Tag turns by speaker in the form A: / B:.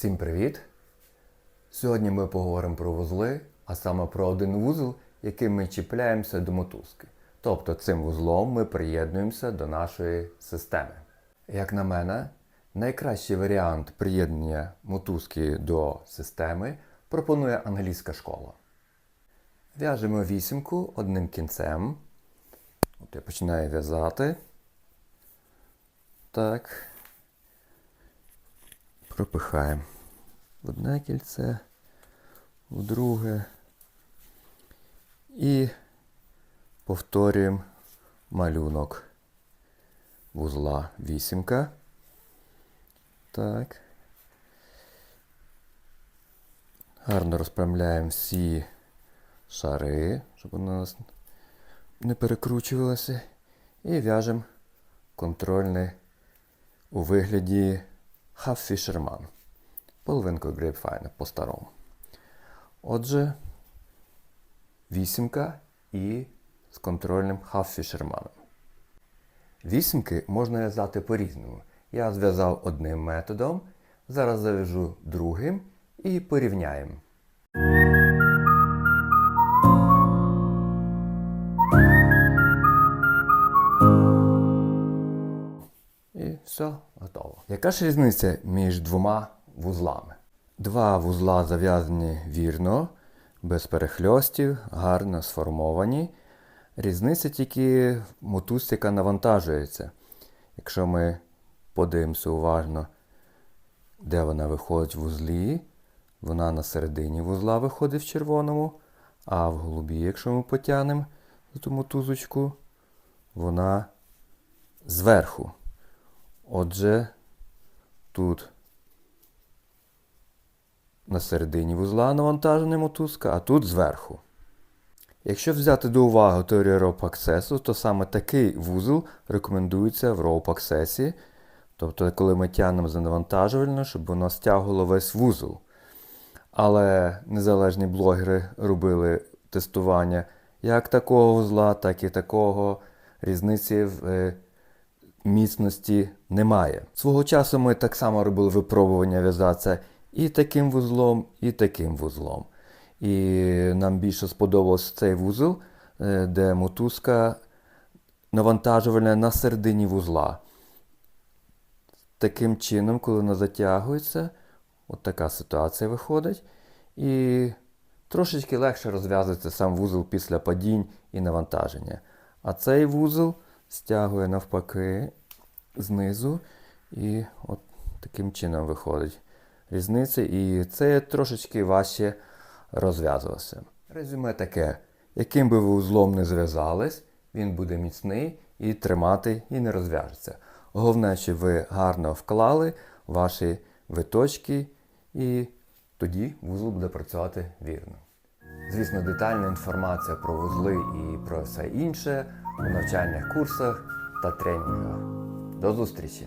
A: Всім привіт! Сьогодні ми поговоримо про вузли, а саме про один вузол, яким ми чіпляємося до мотузки. Тобто цим вузлом ми приєднуємося до нашої системи. Як на мене, найкращий варіант приєднання мотузки до системи пропонує англійська школа. В'яжемо вісімку одним кінцем. От я починаю в'язати. Так. Пропихаємо в одне кільце, в друге. І повторюємо малюнок вузла вісімка. Так. Гарно розпрямляємо всі шари, щоб у нас не перекручувалися. І в'яжемо контрольний у вигляді Half Fisherman. Половинку грейпфайна по-старому. Отже, вісімка і з контрольним Half Fisherman. Вісімки можна в'язати по-різному. Я зв'язав одним методом, зараз зав'яжу другим і порівняємо. І все, готово. Яка ж різниця між двома вузлами? Два вузла зав'язані вірно, без перехльостів, гарно сформовані. Різниця тільки в мотузці, яка навантажується. Якщо ми подивимося уважно, де вона виходить в вузлі, вона на середині вузла виходить в червоному, а в голубі, якщо ми потягнемо ту мотузочку, вона зверху. Отже, тут на середині вузла навантажена мотузка, а тут зверху. Якщо взяти до уваги теорію Rope Access, то саме такий вузол рекомендується в Rope Access, тобто коли ми тягнемо за навантажувально, щоб воно стягувало весь вузол. Але незалежні блогери робили тестування як такого вузла, так і такого. Різниці в е, міцності немає. Свого часу ми так само робили випробування в'язатися і таким вузлом, і таким вузлом. І нам більше сподобався цей вузол, е, де мотузка навантажувальна на середині вузла. Таким чином, коли вона затягується, от така ситуація виходить. І трошечки легше розв'язується сам вузол після падінь і навантаження. А цей вузол стягує навпаки знизу і от таким чином виходить різниця. І це трошечки важче розв'язувався. Резюме таке: яким би ви узлом не зв'язались, він буде міцний і тримати, і не розв'яжеться. Головне, щоб ви гарно вклали ваші виточки, і тоді вузол буде працювати вірно. Звісно, детальна інформація про вузли і про все інше у навчальних курсах та тренінгах. До зустрічі!